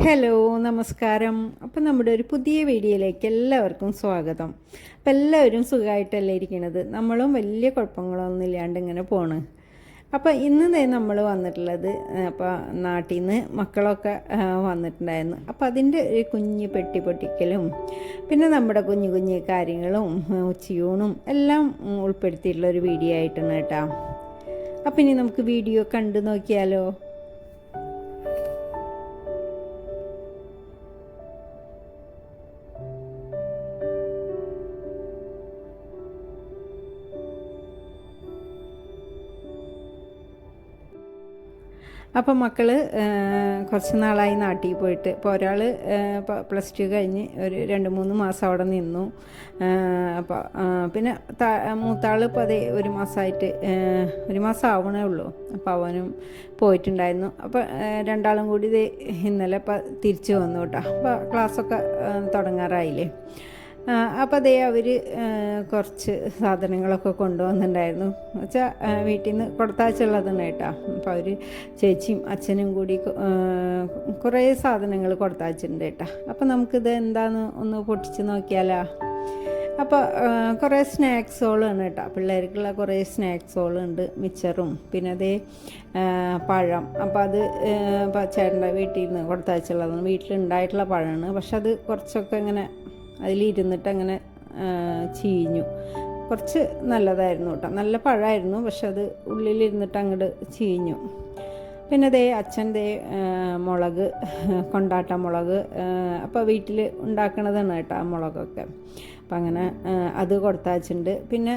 Hello നമസ്കാരം. അപ്പം നമ്മുടെ ഒരു പുതിയ വീഡിയോയിലേക്ക് എല്ലാവർക്കും സ്വാഗതം. അപ്പം എല്ലാവരും സുഖമായിട്ടല്ലേ ഇരിക്കണത്? നമ്മളും വലിയ കുഴപ്പങ്ങളൊന്നും ഇല്ലാണ്ട് ഇങ്ങനെ പോണ്. അപ്പം ഇന്ന് നമ്മൾ വന്നിട്ടുള്ളത് അപ്പോൾ നാട്ടിൽ നിന്ന് മക്കളൊക്കെ വന്നിട്ടുണ്ടായിരുന്നു. അപ്പം അതിന്റെ ഒരു കുഞ്ഞ് പെട്ടി പൊട്ടിക്കലും പിന്നെ നമ്മുടെ കുഞ്ഞു കുഞ്ഞു കാര്യങ്ങളും ഉച്ചയൂണും എല്ലാം ഉൾപ്പെടുത്തിയിട്ടുള്ള ഒരു വീഡിയോ ആയിട്ടാണ് കേട്ടോ. അപ്പം ഇനി നമുക്ക് വീഡിയോ കണ്ടു നോക്കിയാലോ? അപ്പം മക്കൾ കുറച്ച് നാളായി നാട്ടിൽ പോയിട്ട്. ഇപ്പോൾ ഒരാൾ പ്ലസ് ടു കഴിഞ്ഞ് ഒരു രണ്ട് മൂന്ന് മാസം അവിടെ നിന്നു. അപ്പോൾ പിന്നെ മൂത്താൾ ഇപ്പോൾ അതേ ഒരു മാസമായിട്ട് ഒരു മാസം ആവണേ ഉള്ളൂ. അപ്പോൾ അവനും പോയിട്ടുണ്ടായിരുന്നു. അപ്പോൾ രണ്ടാളും കൂടി ഇത് ഇന്നലെ ഇപ്പോൾ തിരിച്ചു വന്നു കേട്ടോ. അപ്പോൾ ക്ലാസ്സൊക്കെ തുടങ്ങാറായില്ലേ? അപ്പോൾ അതേ അവർ കുറച്ച് സാധനങ്ങളൊക്കെ കൊണ്ടുവന്നിട്ടുണ്ടായിരുന്നു. വെച്ചാൽ വീട്ടിൽ നിന്ന് കൊടുത്താച്ചുള്ളതാണ് കേട്ടോ. അപ്പോൾ അവർ ചേച്ചിയും അച്ഛനും കൂടി കുറേ സാധനങ്ങൾ കൊടുത്താച്ചിട്ടുണ്ട് കേട്ടോ. അപ്പോൾ നമുക്കിത് എന്താന്ന് ഒന്ന് പൊട്ടിച്ച് നോക്കിയാലോ? അപ്പോൾ കുറേ സ്നാക്സുകളാണ് കേട്ടോ. പിള്ളേർക്കുള്ള കുറേ സ്നാക്സുകളുണ്ട് മിച്ചറും. പിന്നെ അതേ പഴം. അപ്പോൾ അത് ചേട്ടന്റെ വീട്ടിൽ നിന്ന് കൊടുത്തയച്ചുള്ളതാണ് വീട്ടിലുണ്ടായിട്ടുള്ള പഴമാണ്. പക്ഷെ അത് കുറച്ചൊക്കെ ഇങ്ങനെ അതിലിരുന്നിട്ട് അങ്ങനെ ചീഞ്ഞു. കുറച്ച് നല്ലതായിരുന്നു കേട്ടോ. നല്ല പഴമായിരുന്നു പക്ഷെ അത് ഉള്ളിലിരുന്നിട്ട് അങ്ങോട്ട് ചീഞ്ഞു. പിന്നെ ദേ അച്ഛൻ ദേ മുളക് കൊണ്ടാട്ട മുളക് അപ്പോൾ വീട്ടിൽ ഉണ്ടാക്കണതാണ് കേട്ടോ ആ മുളകൊക്കെ. അപ്പം അങ്ങനെ അത് കൊടുത്തയച്ചിട്ടുണ്ട്. പിന്നെ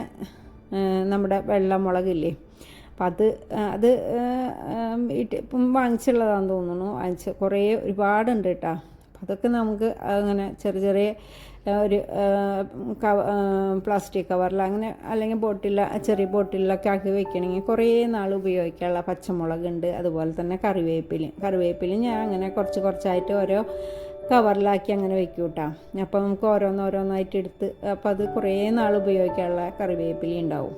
നമ്മുടെ വെള്ളമുളകില്ലേ അപ്പം അത് അത് വീട്ടിൽ ഇപ്പം വാങ്ങിച്ചുള്ളതാണെന്ന് തോന്നുന്നു. വാങ്ങിച്ച് കുറേ ഒരുപാടുണ്ട് കേട്ടോ. അപ്പം അതൊക്കെ നമുക്ക് അങ്ങനെ ചെറിയ ചെറിയ ഒരു പ്ലാസ്റ്റിക് കവറിൽ അങ്ങനെ അല്ലെങ്കിൽ ബോട്ടിൽ ചെറിയ ബോട്ടിലൊക്കെ ആക്കി വെക്കണമെങ്കിൽ കുറേ നാൾ ഉപയോഗിക്കാനുള്ള പച്ചമുളകുണ്ട് അതുപോലെ തന്നെ കറിവേപ്പില കറിവേപ്പില ഞാൻ അങ്ങനെ കുറച്ച് കുറച്ചായിട്ട് ഓരോ കവറിലാക്കി അങ്ങനെ വെക്കും കേട്ടോ അപ്പോൾ നമുക്ക് ഓരോന്നോരോന്നായിട്ട് എടുത്ത് അപ്പോൾ അത് കുറേ നാൾ ഉപയോഗിക്കാനുള്ള കറിവേപ്പില ഉണ്ടാവും.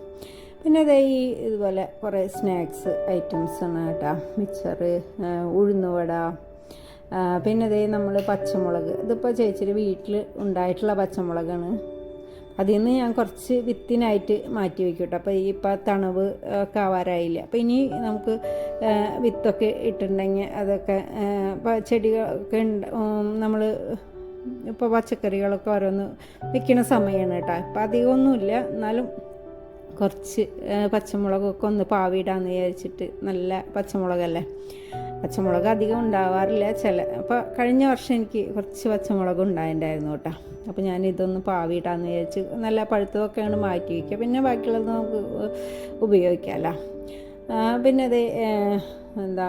പിന്നെ അതേ ഈ ഇതുപോലെ കുറേ സ്നാക്സ് ഐറ്റംസ് ആണ് കേട്ടോ. മിച്ചറ് ഉഴുന്നുവട പിന്നെ അതേ നമ്മൾ പച്ചമുളക്. ഇതിപ്പോൾ ചേച്ചിയുടെ വീട്ടിൽ ഉണ്ടായിട്ടുള്ള പച്ചമുളകാണ്. അതിൽ നിന്ന് ഞാൻ കുറച്ച് വിത്തിനായിട്ട് മാറ്റി വയ്ക്കും കേട്ടോ അപ്പോൾ ഈ ഇപ്പോൾ തണവ് ഒക്കെ ആവാറായില്ല. അപ്പോൾ ഇനി നമുക്ക് വിത്തൊക്കെ ഇട്ടിട്ടുണ്ടെങ്കിൽ അതൊക്കെ ചെടികളൊക്കെ നമ്മൾ ഇപ്പോൾ പച്ചക്കറികളൊക്കെ ഓരോന്ന് വെക്കണ സമയമാണ് കേട്ടോ. ഇപ്പം അധികമൊന്നുമില്ല എന്നാലും കുറച്ച് പച്ചമുളകൊക്കെ ഒന്ന് പാവിടാന്ന് വിചാരിച്ചിട്ട് നല്ല പച്ചമുളകല്ലേ. പച്ചമുളക് അധികം ഉണ്ടാവാറില്ല. ചില അപ്പോൾ കഴിഞ്ഞ വർഷം എനിക്ക് കുറച്ച് പച്ചമുളക് ഉണ്ടായിട്ടുണ്ടായിരുന്നു കേട്ടോ. അപ്പോൾ ഞാൻ ഇതൊന്ന് പാവിയിട്ടാന്ന് വിചാരിച്ച് നല്ല പഴുത്തതൊക്കെയാണ് മാറ്റി വയ്ക്കുക പിന്നെ ബാക്കിയുള്ളത് നമുക്ക് ഉപയോഗിക്കാമല്ലോ പിന്നെ അത് എന്താ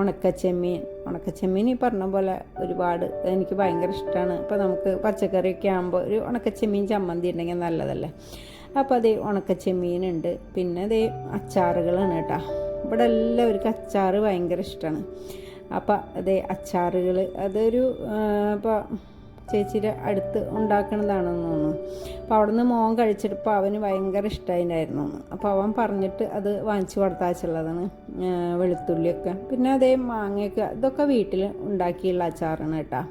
ഉണക്കച്ചെമ്മീൻ. ഉണക്കച്ചെമ്മീൻ ഈ പറഞ്ഞ പോലെ ഒരുപാട് എനിക്ക് ഭയങ്കര ഇഷ്ടമാണ് ഇപ്പോൾ നമുക്ക് പച്ചക്കറിയൊക്കെ ആകുമ്പോൾ ഒരു ഉണക്കച്ചെമ്മീൻ ചമ്മന്തി ഉണ്ടെങ്കിൽ നല്ലതല്ലേ. അപ്പോൾ അതേ ഉണക്കച്ചെമ്മീനുണ്ട്. പിന്നെ അതേ അച്ചാറുകളാണ് കേട്ടോ. ഇവിടെ എല്ലാവർക്കും അച്ചാറ് ഭയങ്കര ഇഷ്ടമാണ് അപ്പോൾ അതേ അച്ചാറുകൾ അതൊരു ഇപ്പോൾ ചേച്ചിയുടെ അടുത്ത് ഉണ്ടാക്കണതാണെന്ന് തോന്നുന്നു. അപ്പോൾ അവിടെ നിന്ന് മോൻ കഴിച്ചിട്ടപ്പോൾ അവന് ഭയങ്കര ഇഷ്ടമായിട്ടുണ്ടായിരുന്നു അപ്പോൾ അവൻ പറഞ്ഞിട്ട് അത് വാങ്ങിച്ചു കൊടുത്താച്ചുള്ളതാണ് വെളുത്തുള്ളിയൊക്കെ. പിന്നെ അതേ മാങ്ങയൊക്കെ ഇതൊക്കെ വീട്ടിൽ ഉണ്ടാക്കിയുള്ള അച്ചാറാണ് കേട്ടോ.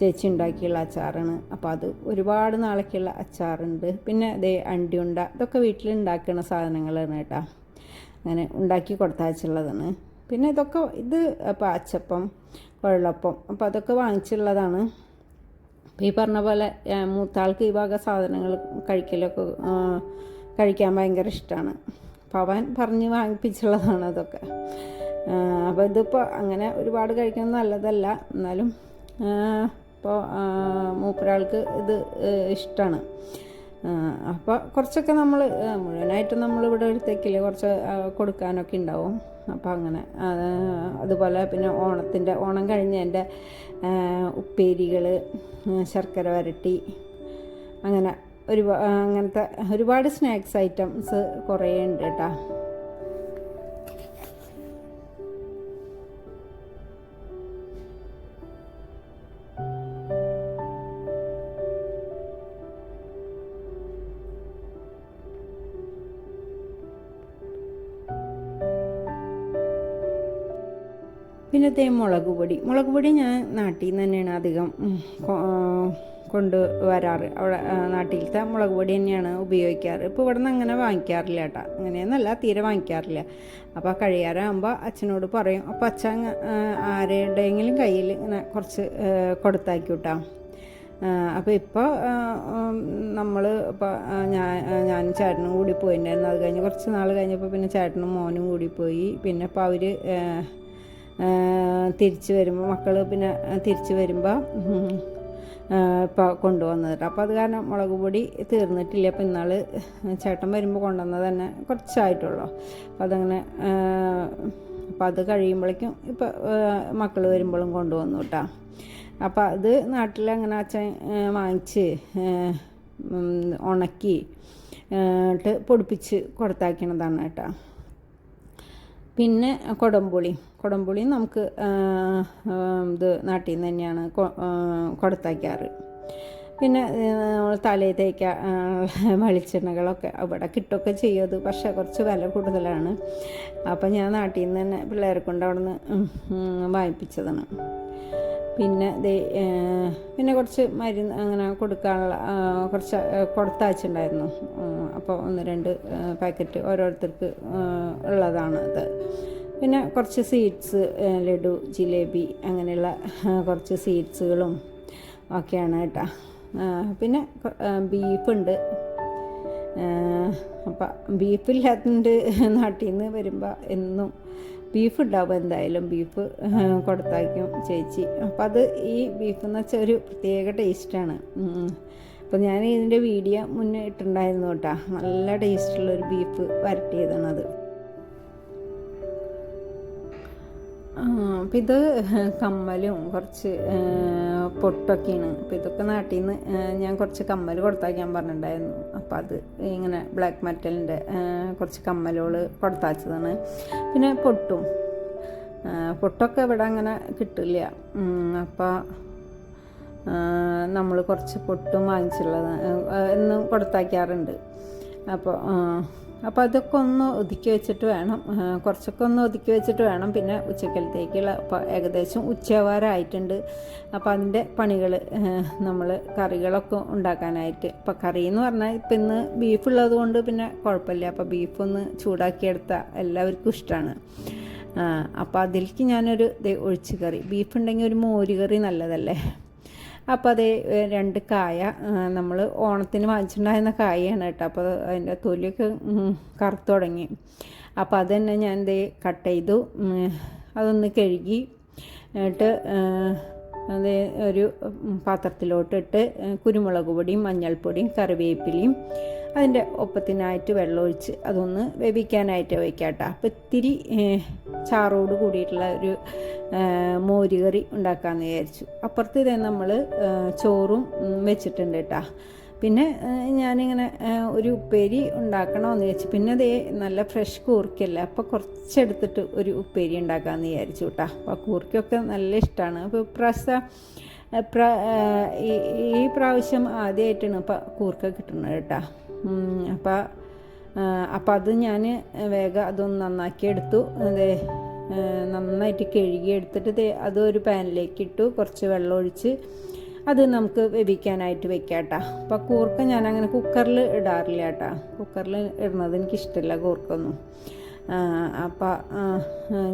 ചേച്ചി ഉണ്ടാക്കിയുള്ള അച്ചാറാണ്. അപ്പോൾ അത് ഒരുപാട് നാളേക്കുള്ള അച്ചാറുണ്ട്. പിന്നെ അതേ അണ്ടിയുണ്ട ഇതൊക്കെ വീട്ടിൽ ഉണ്ടാക്കുന്ന സാധനങ്ങളാണ് കേട്ടോ. അങ്ങനെ ഉണ്ടാക്കി കൊടുത്തയച്ചുള്ളതാണ്. പിന്നെ ഇതൊക്കെ ഇത് പാച്ചപ്പം വെള്ളപ്പം അപ്പോൾ അതൊക്കെ വാങ്ങിച്ചുള്ളതാണ്. ഈ പറഞ്ഞ പോലെ മൂത്താൾക്ക് ഈ വക സാധനങ്ങൾ കഴിക്കലൊക്കെ കഴിക്കാൻ ഭയങ്കര ഇഷ്ടമാണ് അപ്പോൾ അവൻ പറഞ്ഞ് വാങ്ങിപ്പിച്ചുള്ളതാണ് അതൊക്കെ. അപ്പോൾ ഇതിപ്പോൾ അങ്ങനെ ഒരുപാട് കഴിക്കുന്നത് നല്ലതല്ല. എന്നാലും ഇപ്പോൾ മൂപ്പരാൾക്ക് ഇത് ഇഷ്ടമാണ് അപ്പോൾ കുറച്ചൊക്കെ നമ്മൾ മുഴുവനായിട്ടും നമ്മൾ ഇവിടെ എടുത്തേക്കില്ല കുറച്ച് കൊടുക്കാനൊക്കെ ഉണ്ടാവും അപ്പോൾ അങ്ങനെ അതുപോലെ പിന്നെ ഓണത്തിന്റെ ഓണം കഴിഞ്ഞതിന്റെ ഉപ്പേരികൾ ശർക്കര വരട്ടി അങ്ങനെ ഒരു അങ്ങനത്തെ ഒരുപാട് സ്നാക്സ് ഐറ്റംസ് കുറേ ഉണ്ട് കേട്ടോ. പിന്നെ തേ മുളക് പൊടി. മുളക് പൊടി ഞാൻ നാട്ടിൽ നിന്ന് തന്നെയാണ് അധികം കൊണ്ട് വരാറ്. അവിടെ നാട്ടിലത്തെ മുളക് പൊടി തന്നെയാണ് ഉപയോഗിക്കാറ്. ഇപ്പോൾ ഇവിടെ നിന്ന് അങ്ങനെ വാങ്ങിക്കാറില്ല കേട്ടോ. അങ്ങനെയൊന്നല്ല തീരെ വാങ്ങിക്കാറില്ല. അപ്പോൾ കഴിയാറാകുമ്പോൾ അച്ഛനോട് പറയും അപ്പോൾ അച്ഛൻ ആരുടെയെങ്കിലും കയ്യിൽ ഇങ്ങനെ കുറച്ച് കൊടുത്താക്കി വിട്ടാം അപ്പോൾ ഇപ്പോൾ നമ്മൾ ഇപ്പോൾ ഞാൻ ഞാനും ചേട്ടനും കൂടി പോയിട്ടുണ്ടായിരുന്നു. അത് കഴിഞ്ഞ് കുറച്ച് നാൾ കഴിഞ്ഞപ്പോൾ പിന്നെ ചേട്ടനും മോനും കൂടി പോയി. പിന്നെ ഇപ്പോൾ അവർ തിരിച്ച് വരുമ്പോൾ മക്കൾ പിന്നെ തിരിച്ചു വരുമ്പോൾ ഇപ്പോൾ കൊണ്ടുവന്നിട്ട് അപ്പോൾ അത് കാരണം മുളക് പൊടി തീർന്നിട്ടില്ല. അപ്പോൾ ഇന്നാൾ ചേട്ടൻ വരുമ്പോൾ കൊണ്ടുവന്നത് തന്നെ കുറച്ചായിട്ടുള്ളൂ. അപ്പോൾ അതങ്ങനെ അപ്പോൾ അത് കഴിയുമ്പോഴേക്കും ഇപ്പോൾ മക്കൾ വരുമ്പോഴും കൊണ്ടുവന്നു കേട്ടോ അപ്പോൾ അത് നാട്ടിൽ അങ്ങനെ അച്ഛൻ വാങ്ങിച്ച് ഉണക്കി ഇട്ട് പൊടിപ്പിച്ച് കൊടുത്താക്കണതാണ് കേട്ടോ പിന്നെ കൊടംപുളി. കൊടംപുളി നമുക്ക് ഇത് നാട്ടിൽ നിന്ന് തന്നെയാണ് കൊടുത്തയക്കാറ്. പിന്നെ തലയിൽ തേക്ക വെളിച്ചെണ്ണകളൊക്കെ അവിടെ കിട്ടുമൊക്കെ ചെയ്യും പക്ഷേ കുറച്ച് വില കൂടുതലാണ്. അപ്പം ഞാൻ നാട്ടിൽ നിന്ന് തന്നെ പിള്ളേരെ കൊണ്ട് അവിടെ നിന്ന് വാങ്ങിപ്പിച്ചതാണ്. പിന്നെ പിന്നെ കുറച്ച് മരുന്ന് അങ്ങനെ കൊടുക്കാനുള്ള കുറച്ച് കൊടുത്തയച്ചിട്ടുണ്ടായിരുന്നു അപ്പോൾ ഒന്ന് രണ്ട് പാക്കറ്റ് ഓരോരുത്തർക്ക് ഉള്ളതാണ് അത്. പിന്നെ കുറച്ച് സ്വീറ്റ്സ് ലഡു ജിലേബി അങ്ങനെയുള്ള കുറച്ച് സ്വീറ്റ്സുകളും ഒക്കെയാണ് കേട്ടോ. പിന്നെ ബീഫുണ്ട്. അപ്പം ബീഫില്ലാത്തതുകൊണ്ട് നാട്ടിൽ നിന്ന് വരുമ്പോൾ എന്നും ബീഫ് ഉണ്ടാവും എന്തായാലും ബീഫ് കൊടുത്തയക്കും ചേച്ചി. അപ്പം അത് ഈ ബീഫ് എന്ന് വെച്ചാൽ ഒരു പ്രത്യേക ടേസ്റ്റാണ്. അപ്പം ഞാൻ ഇതിന്റെ വീഡിയോ മുന്നേ ഇട്ടുണ്ടായിരുന്നു കേട്ടോ. നല്ല ടേസ്റ്റുള്ളൊരു ബീഫ് വരട്ടിയതാണത്. അപ്പം ഇത് കമ്മലും കുറച്ച് പൊട്ടൊക്കെയാണ്. അപ്പം ഇതൊക്കെ നാട്ടിൽ നിന്ന് ഞാൻ കുറച്ച് കമ്മൽ കൊടുത്താക്കാൻ പറഞ്ഞിട്ടുണ്ടായിരുന്നു. അപ്പം അത് ഇങ്ങനെ ബ്ലാക്ക് മെറ്റലിന്റെ കുറച്ച് കമ്മലുകൾ കൊടുത്താച്ചതാണ്. പിന്നെ പൊട്ടും. പൊട്ടൊക്കെ ഇവിടെ അങ്ങനെ കിട്ടില്ല. അപ്പോൾ നമ്മൾ കുറച്ച് പൊട്ടും വാങ്ങിച്ചുള്ളത് എന്നും കൊടുത്തയക്കാറുണ്ട് അപ്പോൾ അപ്പോൾ അതൊക്കെ ഒന്ന് ഒതുക്കി വെച്ചിട്ട് വേണം. കുറച്ചൊക്കെ ഒന്ന് ഒതുക്കി വെച്ചിട്ട് വേണം. പിന്നെ ഉച്ചക്കലത്തേക്കുള്ള അപ്പോൾ ഏകദേശം ഉച്ചവാരമായിട്ടുണ്ട് അപ്പോൾ അതിന്റെ പണികൾ നമ്മൾ കറികളൊക്കെ ഉണ്ടാക്കാനായിട്ട്. ഇപ്പോൾ കറി എന്ന് പറഞ്ഞാൽ ഇപ്പം ഇന്ന് ബീഫ് ഉള്ളത് കൊണ്ട് പിന്നെ കുഴപ്പമില്ല. അപ്പോൾ ബീഫ് ബീഫൊന്ന് ചൂടാക്കിയെടുത്താൽ എല്ലാവർക്കും ഇഷ്ടമാണ് അപ്പോൾ അതിലേക്ക് ഞാനൊരു ഒഴിച്ചു കറി ബീഫ് ഉണ്ടെങ്കിൽ ഒരു മോര് കറി നല്ലതല്ലേ? അപ്പോൾ അത് രണ്ട് കായ നമ്മൾ ഓണത്തിന് വാങ്ങിച്ചിട്ടുണ്ടായിരുന്ന കായയാണ് കേട്ടോ. അപ്പോൾ അതിന്റെ തൊലിയൊക്കെ കറുത്തു തുടങ്ങി. അപ്പോൾ അത് തന്നെ ഞാൻ എന്ത് കട്ട് ചെയ്തു. അതൊന്ന് കഴുകി എന്നിട്ട് അത് ഒരു പാത്രത്തിലോട്ടിട്ട് കുരുമുളക് പൊടിയും മഞ്ഞൾപ്പൊടിയും കറിവേപ്പിലയും അതിന്റെ ഒപ്പത്തിനായിട്ട് വെള്ളമൊഴിച്ച് അതൊന്ന് വേവിക്കാനായിട്ട് വയ്ക്കാം കേട്ടോ അപ്പോൾ ഇത്തിരി ചാറോട് കൂടിയിട്ടുള്ള ഒരു മോരുകറി ഉണ്ടാക്കാമെന്ന് വിചാരിച്ചു. അപ്പുറത്ത് ഇതേ നമ്മൾ ചോറും വെച്ചിട്ടുണ്ട് കേട്ടോ പിന്നെ ഞാനിങ്ങനെ ഒരു ഉപ്പേരി ഉണ്ടാക്കണമെന്ന് വിചാരിച്ചു. പിന്നെ അതേ നല്ല ഫ്രഷ് കൂർക്കല്ലേ അപ്പോൾ കുറച്ചെടുത്തിട്ട് ഒരു ഉപ്പേരി ഉണ്ടാക്കാമെന്ന് വിചാരിച്ചു കേട്ടോ അപ്പോൾ കൂർക്കൊക്കെ നല്ല ഇഷ്ടമാണ് അപ്പോൾ പ്രസ പ്ര ഈ- പ്രാവശ്യം ആദ്യമായിട്ടാണ് ഇപ്പോൾ കൂർക്ക കിട്ടുന്നത് കേട്ടോ അപ്പോൾ അപ്പോൾ അത് ഞാൻ വേഗം അതൊന്ന് നന്നാക്കി എടുത്തു അതെ നന്നായിട്ട് കഴുകി എടുത്തിട്ട് അത് ഒരു പാനിലേക്ക് ഇട്ടു. കുറച്ച് വെള്ളം ഒഴിച്ച് അത് നമുക്ക് വേവിക്കാനായിട്ട് വെക്കാം കേട്ടോ അപ്പോൾ കൂർക്ക ഞാൻ അങ്ങനെ കുക്കറിൽ ഇടാറില്ല കേട്ടോ. കുക്കറിൽ ഇടുന്നത് എനിക്കിഷ്ടമില്ല കൂർക്കൊന്നും. അപ്പോൾ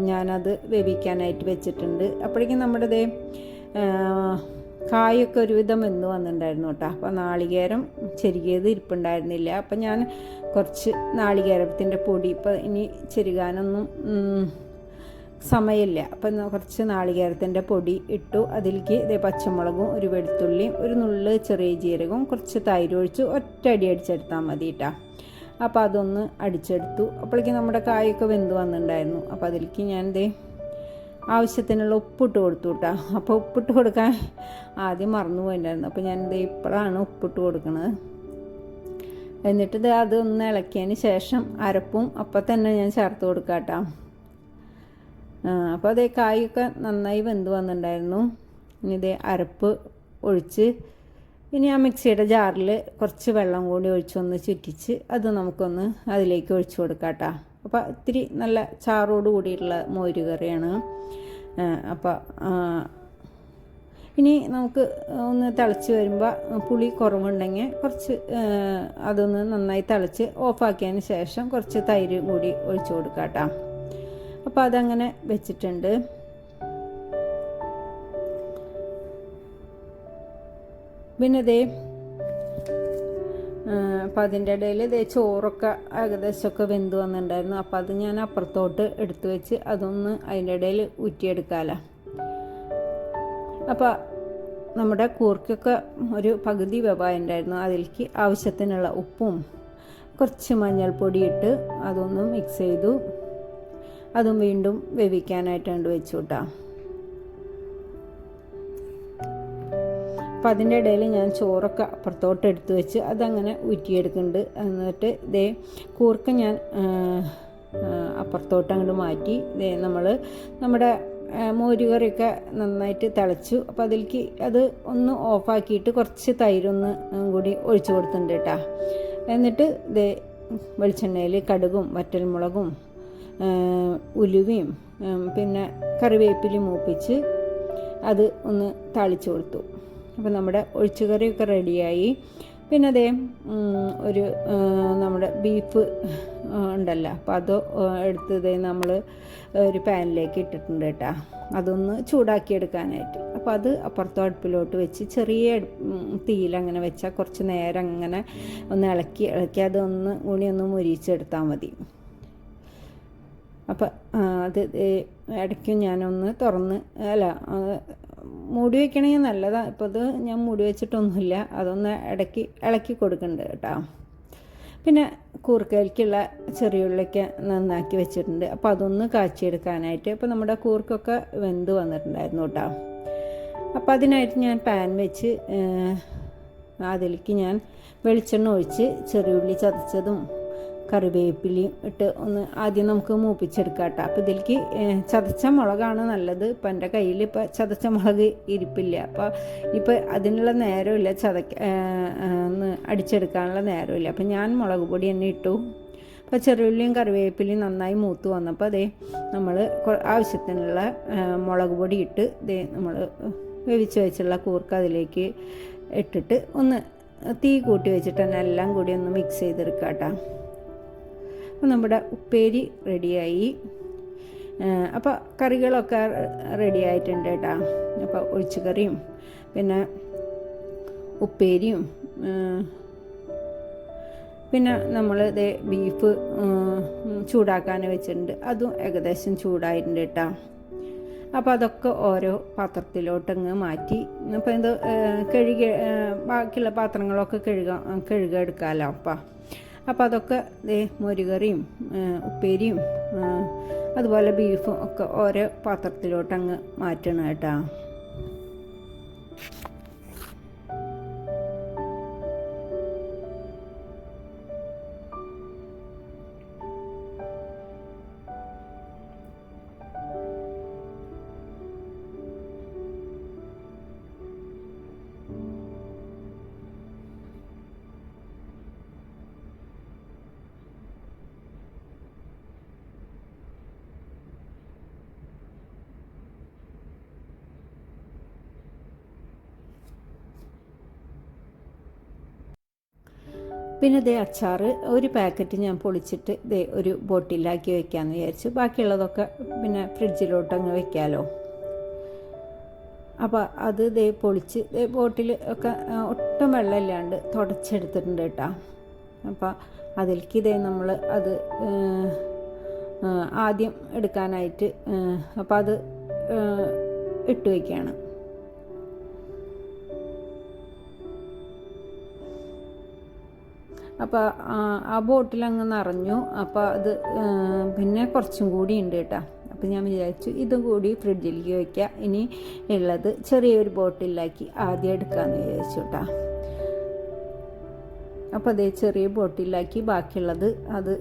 ഞാനത് വേവിക്കാനായിട്ട് വെച്ചിട്ടുണ്ട്. അപ്പോഴേക്കും നമ്മുടെ ദേ കായൊക്കെ ഒരുവിധം എന്ന് വന്നിട്ടുണ്ടായിരുന്നു കേട്ടോ. അപ്പോൾ നാളികേരം ചെരുകിയത് ഇരിപ്പുണ്ടായിരുന്നില്ല. അപ്പം ഞാൻ കുറച്ച് നാളികേരത്തിന്റെ പൊടി ഇപ്പോൾ ഇനി ചെരുകാനൊന്നും സമയമില്ല. അപ്പം കുറച്ച് നാളികേരത്തിന്റെ പൊടി ഇട്ടു. അതിലേക്ക് ഇതേ പച്ചമുളകും ഒരു വെളുത്തുള്ളിയും ഒരു നുള്ള് ചെറിയ ജീരകവും കുറച്ച് തൈര് ഒഴിച്ച് ഒറ്റ അടി അടിച്ചെടുത്താൽ മതി കേട്ടോ. അപ്പോൾ അതൊന്ന് അടിച്ചെടുത്തു. അപ്പോഴേക്കും നമ്മുടെ കായൊക്കെ വെന്ത് വന്നിട്ടുണ്ടായിരുന്നു. അപ്പോൾ അതിലേക്ക് ഞാൻ ദേ ആവശ്യത്തിനുള്ള ഉപ്പിട്ട് കൊടുത്തു കേട്ടോ അപ്പോൾ ഉപ്പിട്ട് കൊടുക്കാൻ ആദ്യം മറന്നു പോയിട്ടുണ്ടായിരുന്നു അപ്പോൾ ഞാൻ ദേ ഇപ്പോഴാണ് ഉപ്പിട്ട് കൊടുക്കുന്നത് എന്നിട്ട് ഇത് അതൊന്ന് ഇളക്കിയതിന് ശേഷം അരപ്പും അപ്പം തന്നെ ഞാൻ ചേർത്ത് കൊടുക്കാം കേട്ടോ അപ്പോൾ അതേ കായൊക്കെ നന്നായി വെന്ത് വന്നിട്ടുണ്ടായിരുന്നു ഇനി ഇതേ അരപ്പ് ഒഴിച്ച് ഇനി ആ മിക്സിയുടെ ജാറിൽ കുറച്ച് വെള്ളം കൂടി ഒഴിച്ചൊന്ന് ചുറ്റിച്ച് അത് നമുക്കൊന്ന് അതിലേക്ക് ഒഴിച്ചു കൊടുക്കാം കേട്ടോ അപ്പോൾ ഇത്തിരി നല്ല ചാറോട് കൂടിയിട്ടുള്ള മോര് കറിയാണ്. അപ്പോൾ ഇനി നമുക്ക് ഒന്ന് തിളച്ച് വരുമ്പോൾ പുളി കുറവുണ്ടെങ്കിൽ കുറച്ച് അതൊന്ന് നന്നായി തിളച്ച് ഓഫാക്കിയതിന് ശേഷം കുറച്ച് തൈര് കൂടി ഒഴിച്ചു കൊടുക്കാം കേട്ടോ. അപ്പോൾ അതങ്ങനെ വെച്ചിട്ടുണ്ട്. പിന്നെ ഇതേ അപ്പം അതിന്റെ ഇടയിൽ ഇതേ ചോറൊക്കെ ഏകദേശമൊക്കെ വെന്ത് വന്നിട്ടുണ്ടായിരുന്നു. അപ്പോൾ അത് ഞാൻ അപ്പുറത്തോട്ട് എടുത്തു വെച്ച് അതൊന്ന് അതിന്റെ ഇടയിൽ ഊറ്റിയെടുക്കാമല്ലോ അപ്പോൾ നമ്മുടെ കൂർക്കൊക്കെ ഒരു പകുതി വെവായുണ്ടായിരുന്നു അതിലേക്ക് ആവശ്യത്തിനുള്ള ഉപ്പും കുറച്ച് മഞ്ഞൾപ്പൊടി ഇട്ട് അതൊന്ന് മിക്സ് ചെയ്തു. അതും വീണ്ടും വേവിക്കാനായിട്ടുണ്ട് വെച്ചു കേട്ടോ അപ്പം അതിന്റെ ഇടയിൽ ഞാൻ ചോറൊക്കെ അപ്പുറത്തോട്ട് എടുത്ത് വെച്ച് അതങ്ങനെ ഊറ്റിയെടുക്കുന്നുണ്ട്. എന്നിട്ട് ഇതേ കൂർക്ക ഞാൻ അപ്പുറത്തോട്ട് അങ്ങോട്ട് മാറ്റി. ഇതേ നമ്മൾ നമ്മുടെ മോരുകറിയൊക്കെ നന്നായിട്ട് തിളച്ചു. അപ്പോൾ അതിലേക്ക് അത് ഒന്ന് ഓഫാക്കിയിട്ട് കുറച്ച് തൈരൊന്ന് കൂടി ഒഴിച്ചു കൊടുത്തിട്ടുണ്ട് കേട്ടോ. എന്നിട്ട് ഇതേ വെളിച്ചെണ്ണയിൽ കടുകും വറ്റൽമുളകും ഉലുവയും പിന്നെ കറിവേപ്പിലയും മൂപ്പിച്ച് അത് ഒന്ന് താളിച്ചു കൊടുത്തു. അപ്പോൾ നമ്മുടെ ഒഴിച്ചുകറിയൊക്കെ റെഡിയായി. പിന്നെ അതേ ഒരു നമ്മുടെ ബീഫ് ഉണ്ടല്ലോ. അപ്പോൾ അത് എടുത്തത് നമ്മൾ ഒരു പാനിലേക്ക് ഇട്ടിട്ടുണ്ട് കേട്ടോ. അതൊന്ന് ചൂടാക്കിയെടുക്കാനായിട്ട്. അപ്പോൾ അത് അപ്പുറത്തെ അടുപ്പിലോട്ട് വെച്ച് ചെറിയ തീയിൽ അങ്ങനെ വെച്ചാൽ കുറച്ച് നേരം അങ്ങനെ ഒന്ന് ഇളക്കി ഇളക്കി അതൊന്ന് കൂടി ഒന്ന് മുരിച്ചെടുത്താൽ മതി. അപ്പം അത് ഇടയ്ക്കും ഞാനൊന്ന് തുറന്ന് അല്ല മൂടി വെക്കണമെങ്കിൽ നല്ലതാണ് ഇപ്പോൾ ഇത് ഞാൻ മൂടി വെച്ചിട്ടൊന്നുമില്ല. അതൊന്ന് ഇടയ്ക്ക് ഇളക്കി കൊടുക്കുന്നുണ്ട് കേട്ടോ. പിന്നെ കൂർക്കയിലേക്കുള്ള ചെറിയുള്ളിക്ക് നന്നാക്കി വെച്ചിട്ടുണ്ട്. അപ്പോൾ അതൊന്ന് കാച്ചിയെടുക്കാനായിട്ട് അപ്പോൾ നമ്മുടെ കൂർക്കൊക്കെ വെന്ത് വന്നിട്ടുണ്ടായിരുന്നു കേട്ടോ. അപ്പോൾ അതിനായിട്ട് ഞാൻ പാൻ വെച്ച് അതിലേക്ക് ഞാൻ വെളിച്ചെണ്ണ ഒഴിച്ച് ചെറിയുള്ളി ചതച്ചതും കറിവേപ്പിലയും ഇട്ട് ഒന്ന് ആദ്യം നമുക്ക് മൂപ്പിച്ചെടുക്കാം കേട്ടോ. അപ്പോൾ ഇതിലേക്ക് ചതച്ച മുളകാണ് നല്ലത്. ഇപ്പം എന്റെ കയ്യിൽ ഇപ്പോൾ ചതച്ച മുളക് ഇരിപ്പില്ല. അപ്പോൾ ഇപ്പോൾ അതിനുള്ള നേരമില്ല ചതക്ക ഒന്ന് അടിച്ചെടുക്കാനുള്ള നേരമില്ല. അപ്പോൾ ഞാൻ മുളക് പൊടി തന്നെ ഇട്ടു. അപ്പോൾ ചെറുള്ളിയും കറിവേപ്പിലയും നന്നായി മൂത്ത് വന്നപ്പോൾ അതേ നമ്മൾ ആവശ്യത്തിനുള്ള മുളക് പൊടി ഇട്ട് ഇതേ നമ്മൾ വേവിച്ച് വെച്ചുള്ള കൂർക്ക അതിലേക്ക് ഇട്ടിട്ട് ഒന്ന് തീ കൂട്ടി വെച്ചിട്ട് തന്നെ എല്ലാം കൂടി ഒന്ന് മിക്സ് ചെയ്തെടുക്കാം കേട്ടോ. അപ്പോൾ നമ്മുടെ ഉപ്പേരി റെഡിയായി. അപ്പോൾ കറികളൊക്കെ റെഡി ആയിട്ടുണ്ട് കേട്ടോ. അപ്പോൾ ഒഴിച്ചുകറിയും പിന്നെ ഉപ്പേരിയും പിന്നെ നമ്മൾ ഇത് ബീഫ് ചൂടാക്കാൻ വെച്ചിട്ടുണ്ട്. അതും ഏകദേശം ചൂടായിട്ടുണ്ട് കേട്ടോ. അപ്പോൾ അതൊക്കെ ഓരോ പാത്രത്തിലോട്ടങ്ങ് മാറ്റി. അപ്പോൾ ഇത് കഴുകി ബാക്കിയുള്ള പാത്രങ്ങളൊക്കെ കഴുക കഴുക എടുക്കാമല്ലോ അപ്പം. അപ്പോൾ അതൊക്കെ ദേ മോരുകറിയും ഉപ്പേരിയും അതുപോലെ ബീഫും ഒക്കെ ഓരോ പാത്രത്തിലോട്ടങ്ങ് മാറ്റണം കേട്ടോ. പിന്നെ ഇതേ അച്ചാർ ഒരു പാക്കറ്റ് ഞാൻ പൊളിച്ചിട്ട് ഇതേ ഒരു ബോട്ടിലാക്കി വെക്കാമെന്ന് വിചാരിച്ചു. ബാക്കിയുള്ളതൊക്കെ പിന്നെ ഫ്രിഡ്ജിലോട്ട് അങ്ങ് വെക്കാമല്ലോ അപ്പോൾ അത് ഇതേ പൊളിച്ച് ഇതേ ബോട്ടിൽ ഒക്കെ ഒട്ടും വെള്ളമില്ലാണ്ട് തുടച്ചെടുത്തിട്ടുണ്ട് കേട്ടോ. അപ്പോൾ അതിലേക്ക് ഇതേ നമ്മൾ അത് ആദ്യം എടുക്കാനായിട്ട് അപ്പോൾ അത് ഇട്ട് വയ്ക്കുകയാണ് അപ്പോൾ ആ ബോട്ടിൽ അങ്ങ് നിറഞ്ഞു. അപ്പോൾ അത് പിന്നെ കുറച്ചും കൂടി ഉണ്ട് കേട്ടോ. അപ്പോൾ ഞാൻ വിചാരിച്ചു ഇതും കൂടി ഫ്രിഡ്ജിലേക്ക് വയ്ക്കുക ഇനി ഉള്ളത് ചെറിയൊരു ബോട്ടിലാക്കി ആദ്യം എടുക്കാമെന്ന് വിചാരിച്ചു കേട്ടോ. അപ്പോൾ അതേ ചെറിയ ബോട്ടിലാക്കി ബാക്കിയുള്ളത് അത്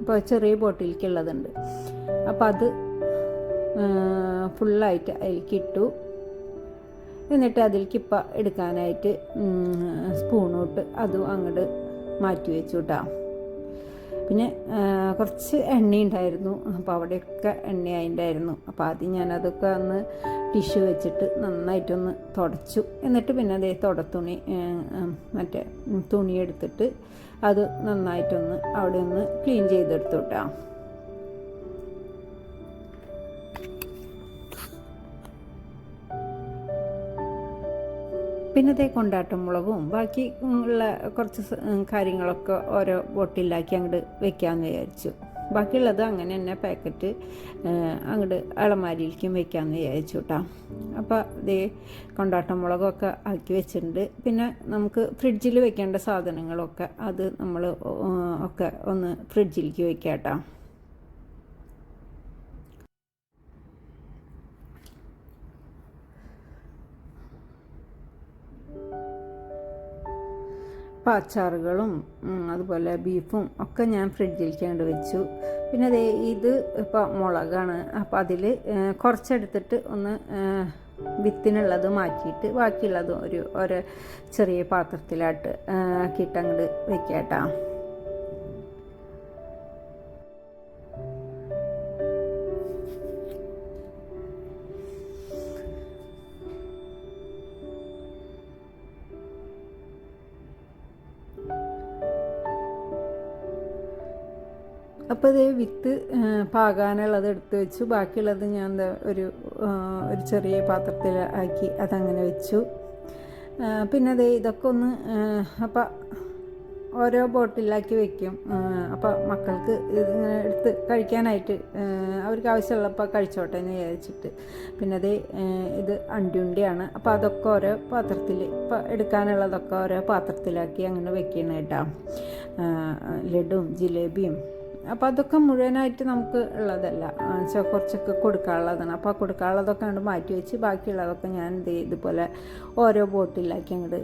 ഇപ്പോൾ ചെറിയ ബോട്ടിലേക്കുള്ളതുണ്ട് അപ്പോൾ അത് ഫുള്ളായിട്ട് അതിലേക്കിട്ടു എന്നിട്ട് അതിലേക്ക് ഇപ്പം എടുക്കാനായിട്ട് സ്പൂണോട്ട് അതും അങ്ങോട്ട് മാറ്റി വെച്ചു കേട്ടോ പിന്നെ കുറച്ച് എണ്ണ ഉണ്ടായിരുന്നു അപ്പോൾ അവിടെയൊക്കെ എണ്ണ അതിന്റെയായിരുന്നു അപ്പോൾ ആദ്യം ഞാനതൊക്കെ ഒന്ന് ടിഷ്യൂ വെച്ചിട്ട് നന്നായിട്ടൊന്ന് തുടച്ചു. എന്നിട്ട് പിന്നെ അതേ തുടത്തുണി മറ്റേ തുണി എടുത്തിട്ട് അത് നന്നായിട്ടൊന്ന് അവിടെ ഒന്ന് ക്ലീൻ ചെയ്തെടുത്തു കേട്ടോ പിന്നെ അതേ കൊണ്ടാട്ടം മുളകും. ബാക്കി ഉള്ള കുറച്ച് കാര്യങ്ങളൊക്കെ ഓരോ ബോട്ടിലാക്കി അങ്ങോട്ട് വെക്കാമെന്ന് വിചാരിച്ചു. ബാക്കിയുള്ളത് അങ്ങനെ തന്നെ പാക്കറ്റ് അങ്ങോട്ട് അളമാരിയിലേക്കും വെക്കാമെന്ന് വിചാരിച്ചു കേട്ടോ അപ്പോൾ ഇതേ കൊണ്ടാട്ടം മുളകൊക്കെ ആക്കി വെച്ചിട്ടുണ്ട്. പിന്നെ നമുക്ക് ഫ്രിഡ്ജിൽ വെക്കേണ്ട സാധനങ്ങളൊക്കെ അത് നമ്മൾ ഒക്കെ ഒന്ന് ഫ്രിഡ്ജിലേക്ക് വെക്കാം കേട്ടോ അപ്പോൾ അച്ചാറുകളും അതുപോലെ ബീഫും ഒക്കെ ഞാൻ ഫ്രിഡ്ജിലേക്കാണ്ട് വെച്ചു. പിന്നെ അതേ ഇത് ഇപ്പോൾ മുളകാണ്. അപ്പോൾ അതിൽ കുറച്ചെടുത്തിട്ട് ഒന്ന് വിത്തിനുള്ളത് മാറ്റിയിട്ട് ബാക്കിയുള്ളത് ഒരു ഒരു ചെറിയ പാത്രത്തിലായിട്ട് ആ, ആക്കിയിട്ട് അങ്ങോട്ട് വെക്കാം അപ്പോൾ അതേ വിത്ത് പാകാനുള്ളത് എടുത്ത് വെച്ചു. ബാക്കിയുള്ളത് ഞാൻ ഒരു ഒരു ചെറിയ പാത്രത്തിൽ ആക്കി അതങ്ങനെ വെച്ചു. പിന്നെ അതേ ഇതൊക്കെ ഒന്ന് അപ്പം ഓരോ ബോട്ടിലാക്കി വെക്കും. അപ്പോൾ മക്കൾക്ക് ഇതിങ്ങനെ എടുത്ത് കഴിക്കാനായിട്ട് അവർക്ക് ആവശ്യമുള്ളപ്പോൾ കഴിച്ചോട്ടെ എന്ന് വിചാരിച്ചിട്ട്. പിന്നെ അതേ ഇത് അണ്ടിയുണ്ടിയാണ്. അപ്പോൾ അതൊക്കെ ഓരോ പാത്രത്തിൽ ഇപ്പോൾ എടുക്കാനുള്ളതൊക്കെ ഓരോ പാത്രത്തിലാക്കി അങ്ങനെ വെക്കണം കേട്ടോ ലഡുവും ജിലേബിയും അപ്പോൾ അതൊക്കെ മുഴുവനായിട്ട് നമുക്ക് ഉള്ളതല്ല. വെച്ചാൽ കുറച്ചൊക്കെ കൊടുക്കാനുള്ളതാണ്. അപ്പോൾ കൊടുക്കാനുള്ളതൊക്കെ അങ്ങോട്ട് മാറ്റി വെച്ച് ബാക്കിയുള്ളതൊക്കെ ഞാൻ എന്ത് ഇതുപോലെ ഓരോ ബോട്ടിലാക്കി അങ്ങോട്ട്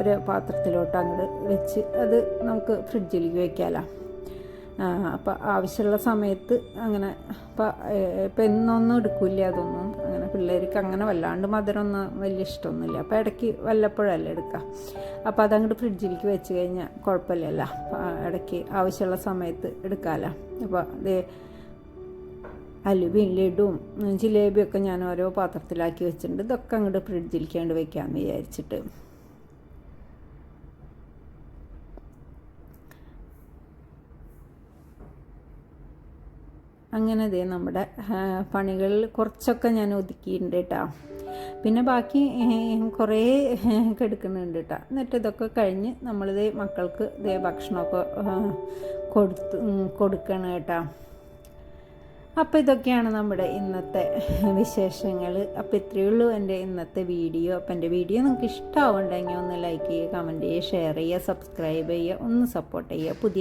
ഒരു പാത്രത്തിലോട്ട് അങ്ങോട്ട് വെച്ച് അത് നമുക്ക് ഫ്രിഡ്ജിലേക്ക് വയ്ക്കാമല്ലോ അപ്പോൾ ആവശ്യമുള്ള സമയത്ത് അങ്ങനെ ഇപ്പം ഇപ്പം എന്നൊന്നും എടുക്കില്ല അതൊന്നും. പിള്ളേർക്ക് അങ്ങനെ വല്ലാണ്ട് മധുരമൊന്നും വലിയ ഇഷ്ടമൊന്നുമില്ല. അപ്പോൾ ഇടയ്ക്ക് വല്ലപ്പോഴല്ലേ എടുക്കുക അപ്പോൾ അതങ്ങോട്ട് ഫ്രിഡ്ജിലേക്ക് വെച്ച് കഴിഞ്ഞാൽ കുഴപ്പമില്ലല്ലോ ഇടയ്ക്ക് ആവശ്യമുള്ള സമയത്ത് എടുക്കാമല്ലോ അപ്പോൾ അതേ അലുവയും ലഡുവും ജിലേബിയൊക്കെ ഞാൻ ഓരോ പാത്രത്തിലാക്കി വെച്ചിട്ടുണ്ട്. ഇതൊക്കെ അങ്ങോട്ട് ഫ്രിഡ്ജിലേക്ക് അങ്ങോട്ട് വെക്കാമെന്ന് വിചാരിച്ചിട്ട്. അങ്ങനെ ദേ നമ്മുടെ പണികളിൽ കുറച്ചൊക്കെ ഞാൻ ഒതുക്കിയിട്ടുണ്ട് കേട്ടോ പിന്നെ ബാക്കി കുറേ കെടുക്കുന്നുണ്ട് കേട്ടോ എന്നിട്ട് ഇതൊക്കെ കഴിഞ്ഞ് നമ്മളിത് മക്കൾക്ക് ഇതേ ഭക്ഷണമൊക്കെ കൊടുത്ത് കൊടുക്കണം കേട്ടോ അപ്പോൾ ഇതൊക്കെയാണ് നമ്മുടെ ഇന്നത്തെ വിശേഷങ്ങൾ. അപ്പോൾ ഇത്രയേ ഉള്ളൂ എന്റെ ഇന്നത്തെ വീഡിയോ. അപ്പോൾ എന്റെ വീഡിയോ നിങ്ങൾക്ക് ഇഷ്ടമാവുണ്ടെങ്കിൽ ഒന്ന് ലൈക്ക് ചെയ്യുക കമന്റ് ചെയ്യുക ഷെയർ ചെയ്യുക സബ്സ്ക്രൈബ് ചെയ്യുക ഒന്ന് സപ്പോർട്ട് ചെയ്യുക. പുതിയ